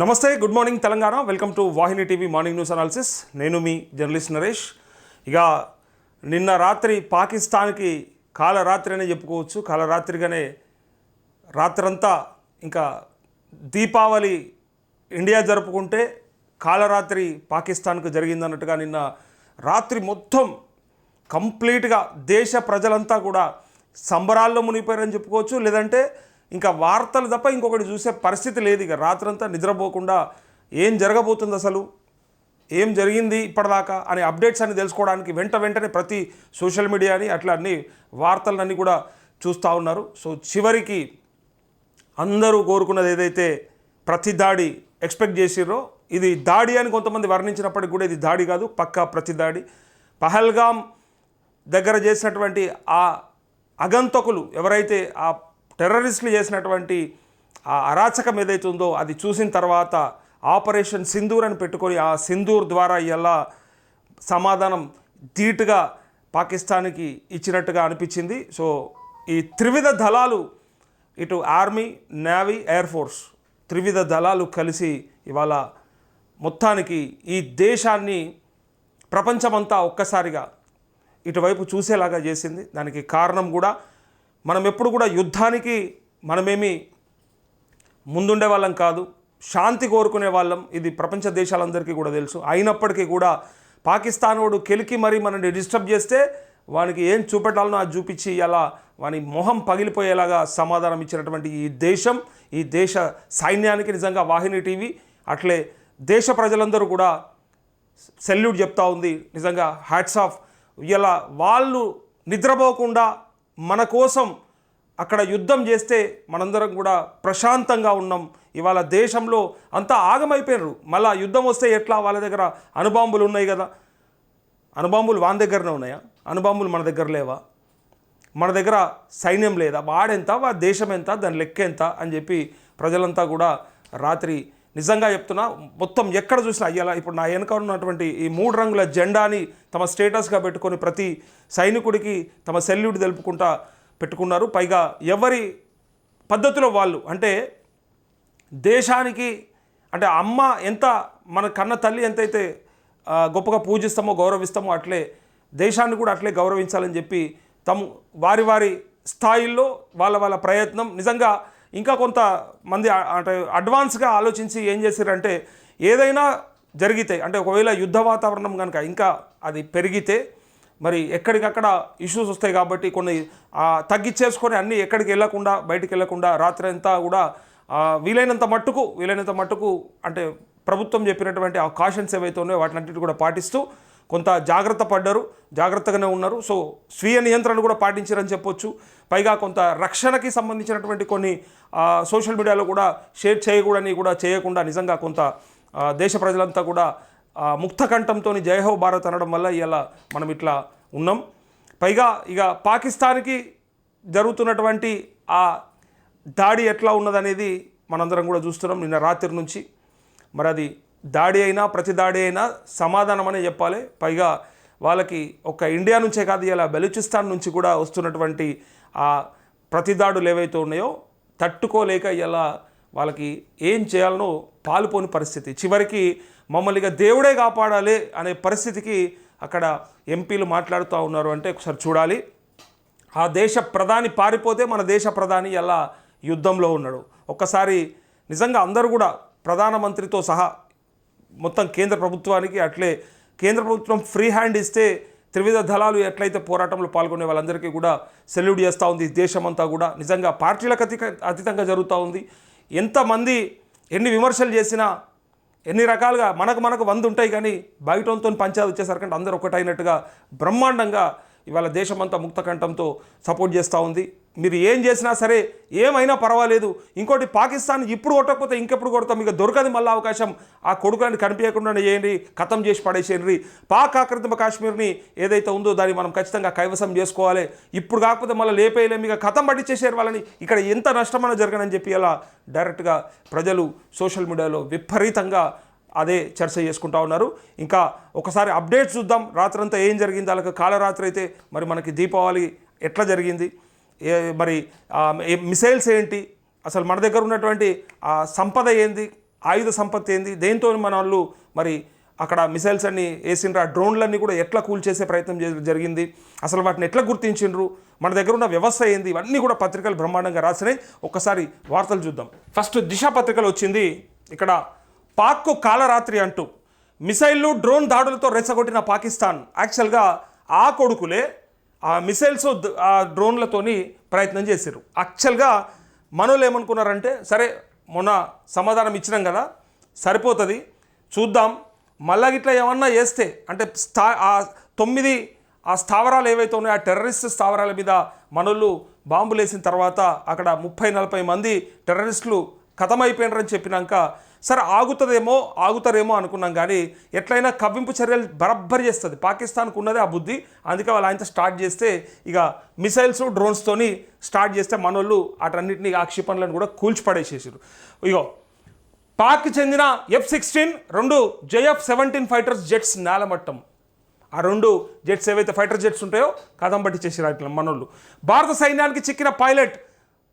నమస్తే good morning Telangana. Welcome to Vahini TV morning news analysis నేను మీ journalist Naresh. ఇక నిన్న రాత్రి పాకిస్తాన్కి కాలరాత్రి అనే చెప్పుకోవచ్చు. కాలరాత్రిగానే రాత్రంతా ఇంకా దీపావళి ఇండియా జరుపుకుంటే కాలరాత్రి పాకిస్తాన్కు జరిగిందన్నట్టుగా నిన్న రాత్రి మొత్తం కంప్లీట్గా దేశ ప్రజలంతా కూడా సంబరాల్లో మునిగిపోయారని చెప్పుకోవచ్చు. లేదంటే ఇంకా వార్తలు తప్ప ఇంకొకటి చూసే పరిస్థితి లేదు. ఇక రాత్రంతా నిద్రపోకుండా ఏం జరగబోతుంది అసలు? ఏం జరిగింది ఇప్పటిదాకా? అనే అప్డేట్స్ అన్ని తెలుసుకోవడానికి వెంట వెంటనే ప్రతి సోషల్ మీడియాని అట్లా అన్ని వార్తలన్నీ కూడా చూస్తూ ఉన్నారు. సో చివరికి అందరూ కోరుకున్నది ఏదైతే ప్రతి దాడి ఎక్స్పెక్ట్ చేసిర్రో ఇది దాడి అని కొంతమంది వర్ణించినప్పటికి కూడా ఇది దాడి కాదు పక్కా ప్రతి దాడి. పహల్గాం దగ్గర చేసినటువంటి ఆ అగంతకులు ఎవరైతే ఆ టెర్రరిస్టులు చేసినటువంటి ఆ అరాచకం ఏదైతే ఉందో అది చూసిన తర్వాత ఆపరేషన్ సింధూర్ అని పెట్టుకొని ఆ సింధూర్ ద్వారా ఎలా సమాధానం ధీటుగా పాకిస్తాన్కి ఇచ్చినట్టుగా అనిపించింది. సో ఈ త్రివిధ దళాలు ఇటు ఆర్మీ నేవీ ఎయిర్ ఫోర్స్ త్రివిధ దళాలు కలిసి ఇవాళ మొత్తానికి ఈ దేశాన్ని ప్రపంచమంతా ఒక్కసారిగా ఇటువైపు చూసేలాగా చేసింది. దానికి కారణం కూడా మనం ఎప్పుడు కూడా యుద్ధానికి మనమేమి ముందుండే వాళ్ళం కాదు శాంతి కోరుకునే వాళ్ళం. ఇది ప్రపంచ దేశాలందరికీ కూడా తెలుసు. అయినప్పటికీ కూడా పాకిస్తాన్ వాడు కెలికి మరీ మనల్ని డిస్టర్బ్ చేస్తే వానికి ఏం చూపెట్టాలనో అది చూపించి అలా వాని మొహం పగిలిపోయేలాగా సమాధానం ఇచ్చినటువంటి ఈ దేశం ఈ దేశ సైన్యానికి నిజంగా వాహిని టీవీ అట్లే దేశ ప్రజలందరూ కూడా సెల్యూట్ చెప్తా ఉంది. నిజంగా హ్యాట్స్ ఆఫ్. ఇలా వాళ్ళు నిద్రపోకుండా మన కోసం అక్కడ యుద్ధం చేస్తే మనందరం కూడా ప్రశాంతంగా ఉన్నాం. ఇవాళ దేశంలో అంతా ఆగమైపోయినారు. మళ్ళీ యుద్ధం వస్తే ఎట్లా? వాళ్ళ దగ్గర అనుబాంబులు ఉన్నాయి కదా. అనుబాంబులు వాని దగ్గరనే ఉన్నాయా? అనుబాంబులు మన దగ్గర లేవా? మన దగ్గర సైన్యం లేదా? వాడెంత? వా దేశం ఎంత? దాని లెక్క ఎంత? అని చెప్పి ప్రజలంతా కూడా రాత్రి నిజంగా చెప్తున్నా మొత్తం ఎక్కడ చూసినా అయ్యాల ఇప్పుడు నా వెనక ఉన్నటువంటి ఈ మూడు రంగుల జెండాని తమ స్టేటస్గా పెట్టుకొని ప్రతి సైనికుడికి తమ సెల్యూట్ తెలుపుకుంటా పెట్టుకున్నారు. పైగా ఎవరి పద్ధతిలో వాళ్ళు అంటే దేశానికి అంటే అమ్మ ఎంత మన కన్న తల్లి ఎంతైతే గొప్పగా పూజిస్తామో గౌరవిస్తామో అట్లే దేశాన్ని కూడా అట్లే గౌరవించాలని చెప్పి తమ వారి వారి స్థాయిల్లో వాళ్ళ వాళ్ళ ప్రయత్నం. నిజంగా ఇంకా కొంత మంది అంటే అడ్వాన్స్గా ఆలోచించి ఏం చేశారంటే ఏదైనా జరిగితే అంటే ఒకవేళ యుద్ధ వాతావరణం కనుక ఇంకా అది పెరిగితే మరి ఎక్కడికక్కడ ఇష్యూస్ వస్తాయి కాబట్టి కొన్ని తగ్గించేసుకొని అన్నీ ఎక్కడికి వెళ్ళకుండా బయటికి వెళ్ళకుండా రాత్రి అంతా కూడా వీలైనంత మట్టుకు వీలైనంత మట్టుకు అంటే ప్రభుత్వం చెప్పినటువంటి ఆ కాషన్స్ ఏవైతే ఉన్నాయో వాటినన్నిటి కూడా పాటిస్తూ కొంత జాగ్రత్త పడ్డారు జాగ్రత్తగానే ఉన్నారు. సో స్వీయ నియంత్రణ కూడా పాటించారని చెప్పొచ్చు. పైగా కొంత రక్షణకి సంబంధించినటువంటి కొన్ని సోషల్ మీడియాలో కూడా షేర్ చేయకూడని కూడా చేయకుండా నిజంగా కొంత దేశ ప్రజలంతా కూడా ఆ, ముక్త కంఠంతో జయహో భారత్ అనడం వల్ల ఇలా మనం ఇట్లా ఉన్నాం. పైగా ఇక పాకిస్తాన్కి జరుగుతున్నటువంటి ఆ దాడి ఎట్లా ఉన్నదనేది మనందరం కూడా చూస్తున్నాం. నిన్న రాత్రి నుంచి. మరి అది దాడి అయినా ప్రతి దాడి అయినా సమాధానం అనే చెప్పాలి. పైగా వాళ్ళకి ఒక ఇండియా నుంచే కాదు ఇలా బెలూచిస్తాన్ నుంచి కూడా వస్తున్నటువంటి ఆ ప్రతి దాడులు ఏవైతే ఉన్నాయో తట్టుకోలేక ఇలా వాళ్ళకి ఏం చేయాలనో పాలుపోని పరిస్థితి. చివరికి మమ్మల్ని ఇక దేవుడే కాపాడాలి అనే పరిస్థితికి అక్కడ ఎంపీలు మాట్లాడుతూ ఉన్నారు అంటే ఒకసారి చూడాలి. ఆ దేశ ప్రధాని పారిపోతే మన దేశ ప్రధాని ఎలా యుద్ధంలో ఉన్నాడు? ఒక్కసారి నిజంగా అందరూ కూడా ప్రధానమంత్రితో సహా మొత్తం కేంద్ర ప్రభుత్వానికి అట్లే కేంద్ర ప్రభుత్వం ఫ్రీ హ్యాండ్ ఇస్తే త్రివిధ దళాలు ఎట్లయితే పోరాటంలో పాల్గొనే వాళ్ళందరికీ కూడా సెల్యూట్ చేస్తూ ఉంది దేశమంతా కూడా. నిజంగా పార్టీలకు అతి అతీతంగా జరుగుతూ ఉంది. ఎంతమంది ఎన్ని విమర్శలు చేసినా ఎన్ని రకాలుగా మనకు మనకు వంద ఉంటాయి కానీ బయటతో పంచాయతీ వచ్చేసరికి అందరూ ఒకటైనట్టుగా బ్రహ్మాండంగా ఇవాళ దేశమంతా ముక్తకంఠంతో సపోర్ట్ చేస్తూ ఉంది. మీరు ఏం చేసినా సరే ఏమైనా పర్వాలేదు. ఇంకోటి పాకిస్తాన్ ఇప్పుడు కొట్టకపోతే ఇంకెప్పుడు కొడతాం? ఇక దొరకదు మళ్ళీ అవకాశం. ఆ కొడుకులను కనిపించకుండా చేయండి. ఖతం చేసి పడేసేయండి. పాక్ ఆక్రమిత కాశ్మీర్ని ఏదైతే ఉందో దాన్ని మనం ఖచ్చితంగా కైవసం చేసుకోవాలి. ఇప్పుడు కాకపోతే మళ్ళీ లేపేయలేము ఇక ఖతం పట్టించేసారు వాళ్ళని. ఇక్కడ ఎంత నష్టమైనా జరగనని చెప్పి అలా డైరెక్ట్గా ప్రజలు సోషల్ మీడియాలో విపరీతంగా అదే చర్చ చేసుకుంటా ఉన్నారు. ఇంకా ఒకసారి అప్డేట్స్ చూద్దాం. రాత్రంతా ఏం జరిగింది? వాళ్ళకి కాలరాత్రి అయితే మరి మనకి దీపావళి ఎట్లా జరిగింది? మరి మిసైల్స్ ఏంటి? అసలు మన దగ్గర ఉన్నటువంటి సంపద ఏంది? ఆయుధ సంపత్తి ఏంది? దేంతో మన వాళ్ళు మరి అక్కడ మిసైల్స్ అన్ని వేసిండ్రు? ఆ డ్రోన్లన్నీ కూడా ఎట్లా కూల్చేసే ప్రయత్నం జరిగింది? అసలు వాటిని ఎట్లా గుర్తించిండ్రు? మన దగ్గర ఉన్న వ్యవస్థ ఏంది? ఇవన్నీ కూడా పత్రికలు బ్రహ్మాండంగా రాసినాయి. ఒక్కసారి వార్తలు చూద్దాం. ఫస్ట్ దిశ పత్రికలు వచ్చింది. ఇక్కడ పాక్కు కాలరాత్రి అంటూ మిసైళ్ళు డ్రోన్ దాడులతో రెచ్చగొట్టిన పాకిస్తాన్. యాక్చువల్గా ఆ కొడుకులే ఆ మిసైల్స్ ఆ డ్రోన్లతోని ప్రయత్నం చేశారు యాక్చువల్గా మనోళ్ళు ఏమనుకున్నారంటే సరే మొన్న సమాధానం ఇచ్చినాం కదా సరిపోతుంది చూద్దాం. మళ్ళా గిట్లా ఏమన్నా వేస్తే అంటే స్థా ఆ తొమ్మిది ఆ స్థావరాలు ఏవైతే ఉన్నాయో ఆ టెర్రరిస్ట్ స్థావరాల మీద మనోళ్ళు బాంబులు వేసిన తర్వాత అక్కడ ముప్పై నలభై మంది టెర్రరిస్టులు ఖతమైపోయినారని చెప్పినాక సరే ఆగుతుందేమో ఆగుతారేమో అనుకున్నాం కానీ ఎట్లయినా కవ్వింపు చర్యలు బరబ్బరి చేస్తుంది. పాకిస్తాన్కు ఉన్నదే ఆ బుద్ధి. అందుకే వాళ్ళు ఆయనతో స్టార్ట్ చేస్తే ఇక మిసైల్స్ డ్రోన్స్తోని స్టార్ట్ చేస్తే మనోళ్ళు వాటన్నిటిని ఆ క్షిపణులను కూడా కూల్చిపడేసేసారు ఇగో పాక్ చెందిన ఎఫ్ సిక్స్టీన్ రెండు జేఎఫ్ సెవెంటీన్ ఫైటర్స్ జెట్స్ నేలమట్టం. ఆ రెండు జెట్స్ ఏవైతే ఫైటర్ జెట్స్ ఉంటాయో కథం బట్టి చేసారు అట్లా మనోళ్ళు. భారత సైన్యానికి చిక్కిన పైలట్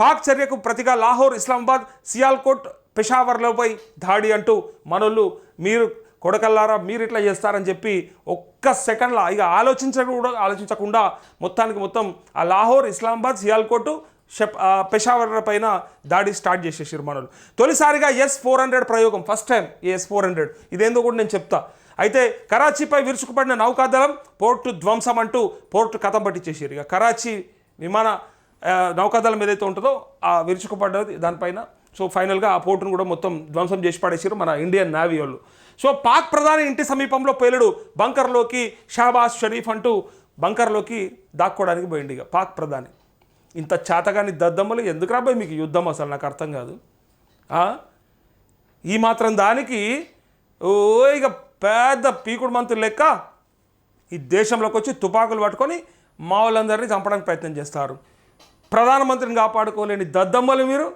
పాక్ చర్యకు ప్రతిగా లాహోర్ ఇస్లామాబాద్ సియాల్కోట్ పెషావర్లపై దాడి అంటూ మనోళ్ళు మీరు కొడకల్లారా మీరు ఇట్లా చేస్తారని చెప్పి ఒక్క సెకండ్లో ఇక ఆలోచించ కూడా ఆలోచించకుండా మొత్తానికి మొత్తం ఆ లాహోర్ ఇస్లామాబాద్ సియాల్కోట్ షెప్ పెషావర్ పైన దాడి స్టార్ట్ చేసేసారు మనోళ్ళు. తొలిసారిగా ఎస్ ఫోర్ హండ్రెడ్ ప్రయోగం first time S four hundred. ఇదేందో కూడా నేను చెప్తా. అయితే కరాచీపై విరుచుకుపడిన నౌకాదళం పోర్టు ధ్వంసం అంటూ పోర్టు కథం పట్టించేసారు ఇక కరాచీ విమాన నౌకాదళం ఏదైతే ఉంటుందో ఆ విరుచుకుపడ్డది దానిపైన సో ఫైనల్గా ఆ పోర్టును కూడా మొత్తం ధ్వంసం చేసి పడేసారు మన ఇండియన్ నావీ వాళ్ళు. సో పాక్ ప్రధాని ఇంటి సమీపంలో పేలుడు బంకర్లోకి షాబాజ్ షరీఫ్ అంటూ బంకర్లోకి దాక్కోవడానికి పోయింది ఇక పాక్ ప్రధాని. ఇంత చేతగాని దద్దమ్మలు ఎందుకు రాబోయే మీకు యుద్ధం అసలు? నాకు అర్థం కాదు. ఈ మాత్రం దానికి ఓ ఇక పెద్ద పీకుడు మంత్రులు లెక్క ఈ దేశంలోకి వచ్చి తుపాకులు పట్టుకొని మా వాళ్ళందరినీ చంపడానికి ప్రయత్నం చేస్తారు. ప్రధానమంత్రిని కాపాడుకోలేని దద్దమ్మలు మీరు?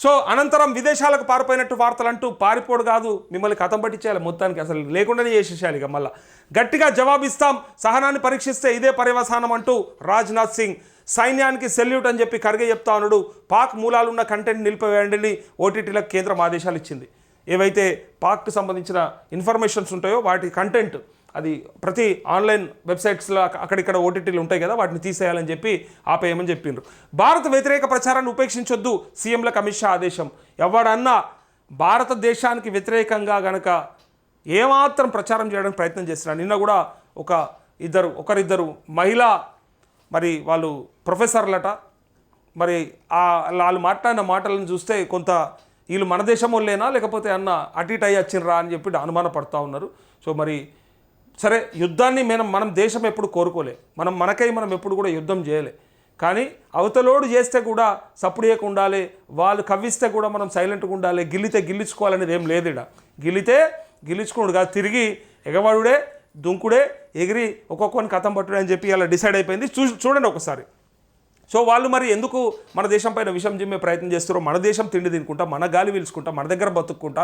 సో అనంతరం విదేశాలకు పారిపోయినట్టు వార్తలు అంటూ పారిపోడు కాదు మిమ్మల్ని కథం పట్టించేయాలి మొత్తానికి. అసలు లేకుండానే చేసేసేయాలి ఇక మళ్ళా. గట్టిగా జవాబిస్తాం సహనాన్ని పరీక్షిస్తే ఇదే పర్యవసానం అంటూ రాజ్నాథ్ సింగ్ సైన్యానికి సెల్యూట్ అని చెప్పి ఖర్గే చెప్తా ఉన్నాడు. పాక్ మూలాలున్న కంటెంట్ నిలిపివేయండి ఓటీటీలకు కేంద్రం ఆదేశాలు ఇచ్చింది. ఏవైతే పాక్కు సంబంధించిన ఇన్ఫర్మేషన్స్ ఉంటాయో వాటి కంటెంట్ అది ప్రతి ఆన్లైన్ వెబ్సైట్స్లో అక్కడిక్కడ ఓటీటీలు ఉంటాయి కదా వాటిని తీసేయాలని చెప్పి ఆపేయమని చెప్పిండ్రు. భారత వ్యతిరేక ప్రచారాన్ని ఉపేక్షించొద్దు సీఎంలకు అమిత్ షా ఆదేశం. ఎవడన్నా భారతదేశానికి వ్యతిరేకంగా గనక ఏమాత్రం ప్రచారం చేయడానికి ప్రయత్నం చేస్తున్నారు నిన్న కూడా ఒక ఇద్దరు ఒకరిద్దరు మహిళా మరి వాళ్ళు ప్రొఫెసర్లట మరి ఆ వాళ్ళు మాట్లాడిన మాటలను చూస్తే కొంత వీళ్ళు మన దేశం వాళ్ళేనా లేకపోతే అన్న అటు ఇటు అయ్యి వచ్చిండ్రా అని చెప్పి అనుమానపడతా ఉన్నారు. సో మరి సరే యుద్ధాన్ని మనం మనం దేశం ఎప్పుడు కోరుకోలే. మనం మనకై మనం ఎప్పుడు కూడా యుద్ధం చేయలే. కానీ అవతలోడు చేస్తే కూడా సప్పుడేయకు ఉండాలి వాళ్ళు కవ్విస్తే కూడా మనం సైలెంట్గా ఉండాలి గిల్లితే గిల్లించుకోవాలనేది ఏం లేదు ఇడ గిల్లితే గిల్లించుకోడు కాదు తిరిగి ఎగవాడుడే దుంకుడే ఎగిరి ఒక్కొక్కని కథం పట్టుడే అని చెప్పి అలా డిసైడ్ అయిపోయింది. చూ చూడండి ఒకసారి. సో వాళ్ళు మరి ఎందుకు మన దేశం పైన విషం జిమ్మే ప్రయత్నం చేస్తారో మన దేశం తిండి తినుకుంటా మన గాలి పీల్చుకుంటా మన దగ్గర బతుక్కుంటా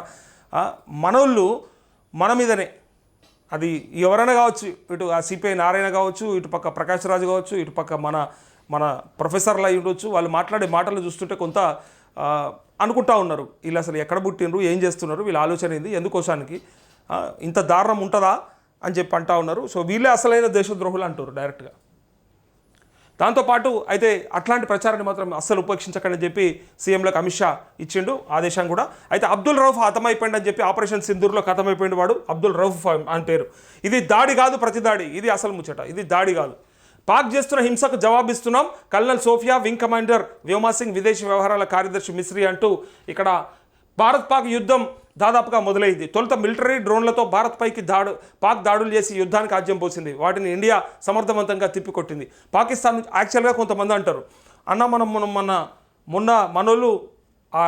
మనోళ్ళు మన మీదనే అది ఎవరైనా కావచ్చు ఇటు ఆ సిపిఐ నారాయణ కావచ్చు ఇటు పక్క ప్రకాష్ రాజు కావచ్చు ఇటు పక్క మన మన ప్రొఫెసర్లు అయి ఉండొచ్చు వాళ్ళు మాట్లాడే మాటలు చూస్తుంటే కొంత అనుకుంటా ఉన్నారు. వీళ్ళు అసలు ఎక్కడ పుట్టినరు ఏం చేస్తున్నారు వీళ్ళ ఆలోచన ఏంది ఎందుకోసానికి? ఇంత దారుణం ఉంటుందా అని చెప్పి అంటా ఉన్నారు. సో వీళ్ళే అసలైన దేశద్రోహులు అంటారు డైరెక్ట్గా. దాంతోపాటు అయితే అట్లాంటి ప్రచారాన్ని మాత్రం అస్సలు ఉపేక్షించకండి చెప్పి సీఎంలకు అమిత్ షా ఇచ్చిండు ఆదేశం కూడా. అయితే అబ్దుల్ రౌఫ్ హతమైపోయిండు అని చెప్పి ఆపరేషన్ సింధూర్లో హతమైపోయిండు వాడు అబ్దుల్ రౌఫ్ అని పేరు ఇది దాడి కాదు ప్రతి దాడి. ఇది అసలు ముచ్చట. ఇది దాడి కాదు. పాక్ చేస్తున్న హింసకు జవాబిస్తున్నాం. Colonel Sofiya wing commander Vyoma Singh విదేశీ వ్యవహారాల కార్యదర్శి మిశ్రీ అంటూ ఇక్కడ భారత్ పాక్ యుద్ధం దాదాపుగా మొదలైంది. తొలుత మిలిటరీ డ్రోన్లతో భారత్ పైకి దాడు పాక్ దాడులు చేసి యుద్ధానికి ఆజ్యం పోసింది. వాటిని ఇండియా సమర్థవంతంగా తిప్పికొట్టింది. పాకిస్తాన్ యాక్చువల్గా కొంతమంది అంటారు అన్న మనం మనం మన మొన్న మనోళ్ళు ఆ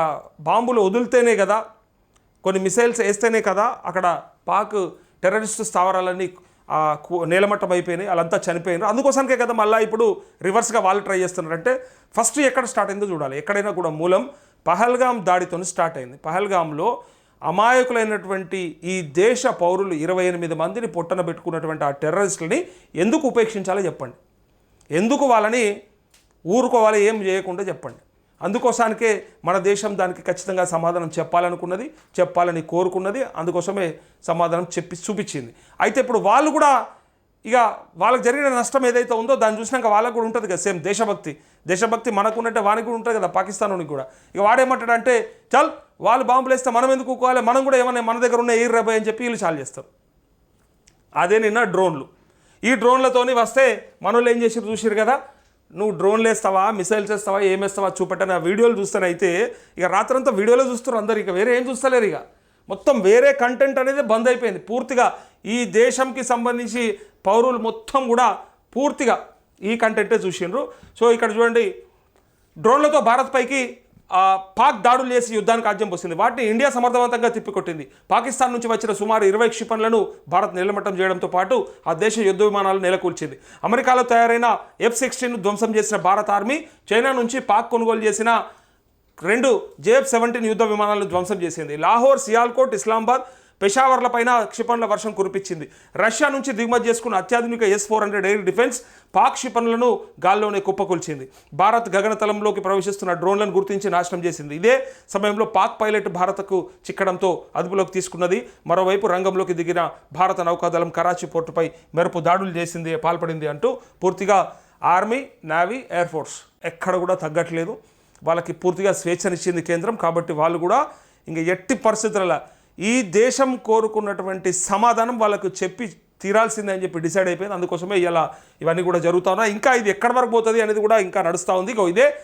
బాంబులు వదిలితేనే కదా కొన్ని మిసైల్స్ వేస్తేనే కదా అక్కడ పాక్ టెర్రరిస్ట్ స్థావరాలన్నీ నేలమట్టం అయిపోయినాయి వాళ్ళంతా చనిపోయినారు. అందుకోసానికే కదా మళ్ళీ ఇప్పుడు రివర్స్గా వాళ్ళు ట్రై చేస్తున్నారు. అంటే ఫస్ట్ ఎక్కడ స్టార్ట్ అయిందో చూడాలి. ఎక్కడైనా కూడా మూలం పహల్గామ్ దాడితో స్టార్ట్ అయింది. పహల్గాంలో అమాయకులైనటువంటి ఈ దేశ పౌరులు ఇరవై ఎనిమిది మందిని పొట్టన పెట్టుకున్నటువంటి ఆ టెర్రరిస్టులని ఎందుకు ఉపేక్షించాలో చెప్పండి. ఎందుకు వాళ్ళని ఊరుకోవాలి ఏం చేయకుండా చెప్పండి. అందుకోసానికే మన దేశం దానికి ఖచ్చితంగా సమాధానం చెప్పాలనుకున్నది చెప్పాలని కోరుకున్నది అందుకోసమే సమాధానం చెప్పి చూపించింది. అయితే ఇప్పుడు వాళ్ళు కూడా ఇక వాళ్ళకి జరిగిన నష్టం ఏదైతే ఉందో దాన్ని చూసినాక వాళ్ళకు కూడా ఉంటుంది కదా సేమ్ దేశభక్తి. దేశభక్తి మనకు ఉన్నట్టే వానికి కూడా ఉంటుంది కదా పాకిస్తాన్ కూడా. ఇక వాడేమంటాడంటే చల్ వాళ్ళు బాంబులు వేస్తే మనం ఎందుకు ఊకోవాలి? మనం కూడా ఏమన్నా మన దగ్గర ఉన్న ఎయిర్ రబాయ్ అని చెప్పి వీళ్ళు చాలు చేస్తారు. అదే నిన్న డ్రోన్లు. ఈ డ్రోన్లతోని వస్తే మనోళ్ళు ఏం చేసి చూసిరు కదా? నువ్వు డ్రోన్లు వేస్తావా? మిసైల్స్ వేస్తావా ఏం వేస్తావా? చూపెట్టని ఆ వీడియోలు చూస్తానైతే ఇక రాత్రంతా వీడియోలో చూస్తారు అందరు ఇక వేరే ఏం చూస్తలేరు ఇక. మొత్తం వేరే కంటెంట్ అనేది బంద్ అయిపోయింది. పూర్తిగా ఈ దేశంకి సంబంధించి పౌరులు మొత్తం కూడా పూర్తిగా ఈ కంటెంటే చూసిండ్రు. సో ఇక్కడ చూడండి డ్రోన్లతో భారత్ పైకి పాక్ దాడులు చేసి యుద్ధానికి ఆజ్యం పోసింది. వాటిని ఇండియా సమర్థవంతంగా తిప్పికొట్టింది. పాకిస్తాన్ నుంచి వచ్చిన సుమారు ఇరవై క్షిపణులను భారత్ నిలమట్టం చేయడంతో పాటు ఆ దేశ యుద్ధ విమానాలు నెలకూల్చింది. అమెరికాలో తయారైన ఎఫ్ సిక్స్టీన్ ధ్వంసం చేసిన భారత ఆర్మీ చైనా నుంచి పాక్ కొనుగోలు చేసిన రెండు జేఎఫ్ సెవెంటీన్ యుద్ధ విమానాలను ధ్వంసం చేసింది. లాహోర్ సియాల్కోట్ ఇస్లామాబాద్ పెషావర్ల పైన క్షిపణుల వర్షం కురిపించింది. రష్యా నుంచి దిగుమతి చేసుకున్న అత్యాధునిక S four hundred air defence Pak క్షిపణులను గాల్లోనే కుప్పకొల్చింది. భారత్ గగనతలంలోకి ప్రవేశిస్తున్న డ్రోన్లను గుర్తించి నాశనం చేసింది. ఇదే సమయంలో పాక్ పైలట్ భారత్కు చిక్కడంతో అదుపులోకి తీసుకున్నది. మరోవైపు రంగంలోకి దిగిన భారత నౌకాదళం కరాచీ పోర్టుపై మెరుపు దాడులు చేసింది పాల్పడింది అంటూ పూర్తిగా ఆర్మీ నేవీ ఎయిర్ ఫోర్స్ ఎక్కడ కూడా తగ్గట్లేదు. వాళ్ళకి పూర్తిగా స్వేచ్ఛనిచ్చింది కేంద్రం. కాబట్టి వాళ్ళు కూడా ఇంక ఎట్టి పరిస్థితుల ఈ దేశం కోరుకున్నటువంటి సమాధానం వాళ్ళకు చెప్పి తీరాల్సిందే అని చెప్పి డిసైడ్ అయిపోయింది. అందుకోసమే ఇలా ఇవన్నీ కూడా జరుగుతా ఉన్నాయి. ఇంకా ఇది ఎక్కడి వరకు పోతుంది అనేది కూడా ఇంకా నడుస్తూ ఉంది. ఇదే